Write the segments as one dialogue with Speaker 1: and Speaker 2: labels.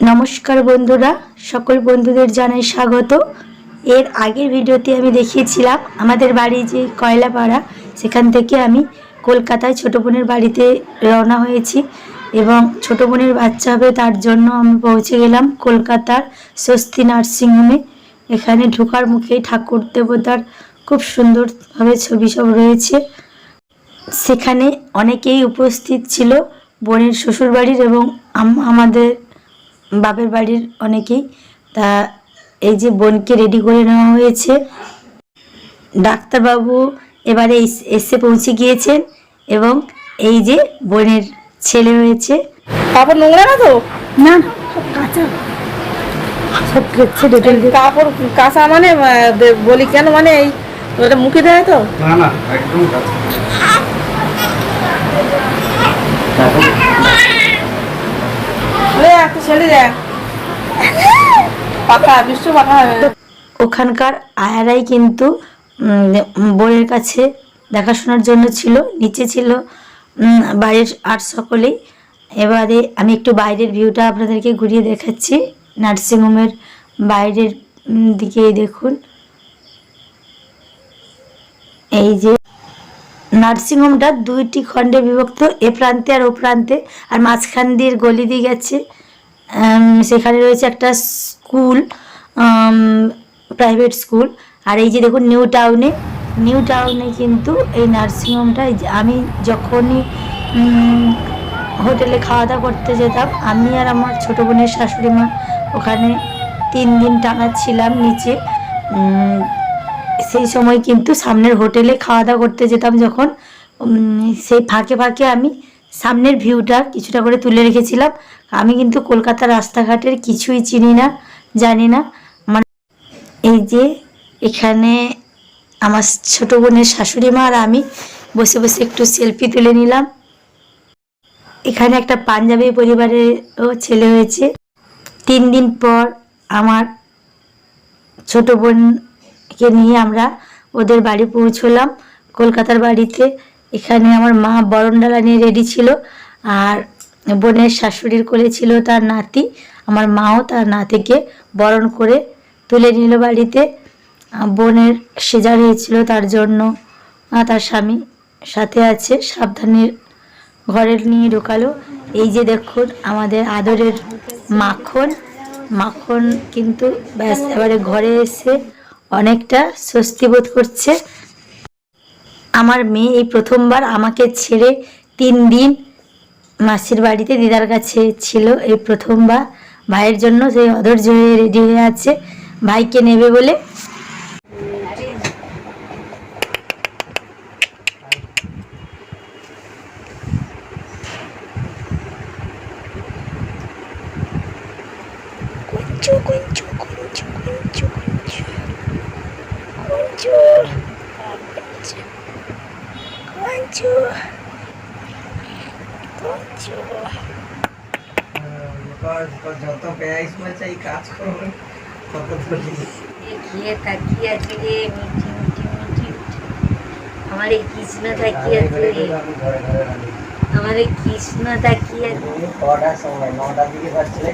Speaker 1: নমস্কার বন্ধুরা, সকল বন্ধুদের জানাই স্বাগত। এর আগের ভিডিওতে আমি দেখিয়েছিলাম আমাদের বাড়ি যে কয়লাপাড়া, সেখান থেকে আমি কলকাতায় ছোটো বোনের বাড়িতে রওনা হয়েছি এবং ছোটো বোনের বাচ্চা হবে তার জন্য আমি পৌঁছে গেলাম কলকাতার স্বস্তি নার্সিংহোমে এখানে ঢোকার মুখেই ঠাকুর দেবতার খুব সুন্দরভাবে ছবি সব রয়েছে। সেখানে অনেকেই উপস্থিত ছিল বোনের শ্বশুরবাড়ির এবং আমাদের বাপের বাড়ির অনেকেই তা এই যে বোনকে রেডি করে নেওয়া হয়েছে। ডাক্তারবাবু এবারে এসে পৌঁছে গিয়েছেন এবং এই যে বোনের ছেলে হয়েছে।
Speaker 2: কাপড় নোংরা না তো?
Speaker 1: না কাঁচা। সব
Speaker 2: কাপড় কাঁচা মানে বলি কেন মানে এই ওটা মুখে দেয় তো?
Speaker 3: না না একদম কাছে
Speaker 1: ওখানকার আয়ারাই কিন্তু বোনের কাছে দেখাশোনার জন্য ছিল নিচে ছিল বাইরের আর সকলেই। এবারে আমি একটু বাইরের ভিউটা আপনাদেরকে ঘুরিয়ে দেখাচ্ছি। নার্সিংহোমের বাইরের উম, দিকে দেখুন। এই যে নার্সিংহোমটা দুইটি খণ্ডে বিভক্ত এ প্রান্তে আর ও প্রান্তে আর মাঝখান দিয়ে গলি দিয়ে গেছে। সেখানে রয়েছে একটা স্কুল প্রাইভেট স্কুল আর এই যে দেখুন নিউ টাউনে নিউ টাউনে কিন্তু এই নার্সিংহোমটা আমি যখনই হোটেলে খাওয়া দাওয়া করতে যেতাম, আমি আর আমার ছোটো বোনের শাশুড়ি মা ওখানে তিন দিন টানা ছিলাম নিচে। সেই সময় কিন্তু সামনের হোটেলে খাওয়া দাওয়া করতে যেতাম যখন। সেই ফাঁকে ফাঁকে আমি সামনের ভিউটা কিছুটা করে তুলে রেখেছিলাম। আমি কিন্তু কলকাতার রাস্তাঘাটের কিছুই চিনি না, জানি না। আমার এই যে এখানে আমার ছোট বোনের শাশুড়ি মা আর আমি বসে বসে একটু সেলফি তুলে নিলাম। এখানে একটা পাঞ্জাবি পরিবারেরও ছেলে হয়েছে। তিন দিন পর আমার ছোট বোনকে নিয়ে আমরা ওদের বাড়ি পৌঁছলাম কলকাতার বাড়িতে। এখানে আমার মা বরণডালা নিয়ে রেডি ছিল, আর বোনের শাশুড়ির কোলে ছিল তার নাতি। আমার মাও তার নাতিকে বরণ করে তুলে নিল বাড়িতে। বোনের সেজার হয়েছিল তার জন্য তার স্বামী সাথে আছে সাবধানে ঘরে নিয়ে ঢোকালো। এই যে দেখুন, আমাদের আদরের মাখন। মাখন কিন্তু ব্যাস এবারে ঘরে এসে অনেকটা স্বস্তি বোধ করছে। আমার মেয়ে এই প্রথমবার আমাকে ছেড়ে তিন দিন মাসির বাড়িতে দিদার কাছে ছিল এই প্রথমবার। ভাইয়ের জন্য সেই অধৈর্য হয়ে রেডি হয়ে আছে। ভাইকে নেবে বলে
Speaker 3: হয়েছে এই কাজ করবে। তত বলি
Speaker 4: ঘিরে তাকিয়ে আছে রে মিঠি মিঠি মিঠি আমার এই কৃষ্ণ তাকিয়ে আছে রে। আমার এই কৃষ্ণ তাকিয়ে আছে।
Speaker 3: কটার সময় নটার দিকে যাচ্ছিলে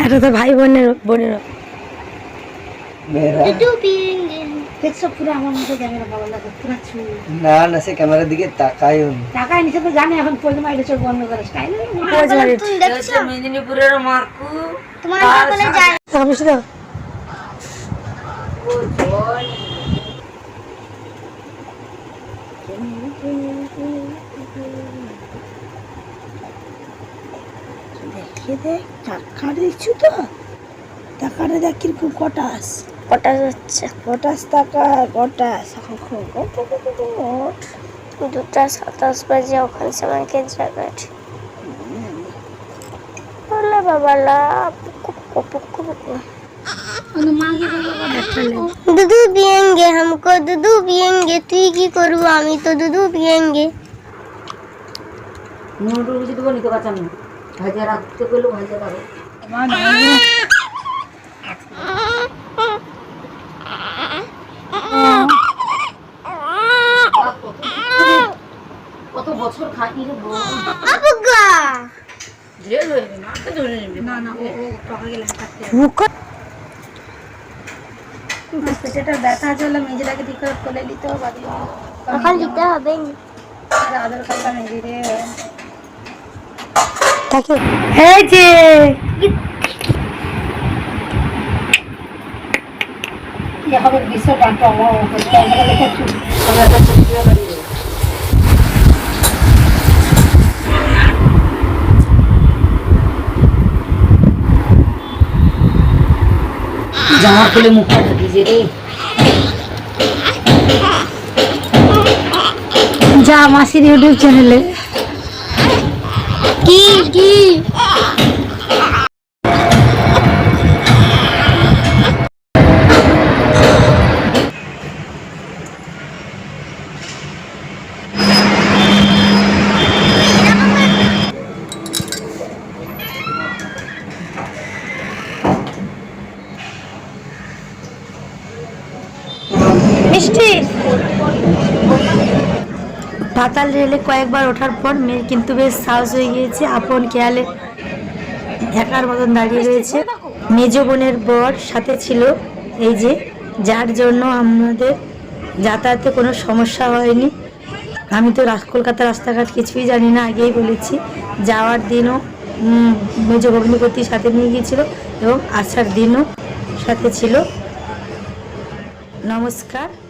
Speaker 1: এটা তো ভাই বোনের বোনের।
Speaker 3: না না সে ক্যামেরার দিকে তাকায়ও
Speaker 4: তাকায় নিচে তো জানে এখন পরিমা এটা চোখ বন্ধ করে স্টাইল মেদিনীপুরের মার্কু তোমার আমি শুধু
Speaker 1: দেখে দেখ টাকা দেখছ তো? টাকাটা দেখ কীরকম কটাস
Speaker 5: কটা যাচ্ছে
Speaker 1: কটাস টাকা কটাস
Speaker 5: দুটা সাতাশ বাজে ওখানে আমাকে জায়গায় বলে বাবা লা পুকু পুকু পুকু পুকু দুধু পিয়েঙ্গে হামকো দুধু পিয়েঙ্গে তুই কি করব আমি তো দুধু পিয়েঙ্গে
Speaker 4: নুনটু কিছু দেবো নি তো কাঁচা নুন ভাজা রাখতে গেলে ভাজা রাখো কত বছর খাটি রে ঢের হয়ে না না ও টাকা গেলে না
Speaker 2: পেটেটা ব্যথা চলে মেজেটাকে ঠিক করে কোলে নিতে হবে
Speaker 5: এখন দিতে হবে
Speaker 2: আদর করলাম মেজে
Speaker 1: তাকে এই যে
Speaker 2: হবে বিষয়টা আমার
Speaker 4: জামা খুলে মুখটা ভিজে রে
Speaker 1: যা মাসির ইউটিউব চ্যানেলে
Speaker 5: কি কি
Speaker 1: পাতাল রেলে কয়েকবার ওঠার পর মেয়ের কিন্তু বেশ সাহস হয়ে গিয়েছে আপন খেয়ালে একার মতন দাঁড়িয়ে রয়েছে। মেজ বোনের বর সাথে ছিল এই যে যার জন্য আমাদের যাতায়াতে কোনো সমস্যা হয়নি। আমি তো রাস- কলকাতা রাস্তাঘাট কিছুই জানি না আগেই বলেছি যাওয়ার দিনও মেজ ভগ্নিপতির সাথে নিয়ে গিয়েছিল এবং আসার দিনও সাথে ছিল। নমস্কার।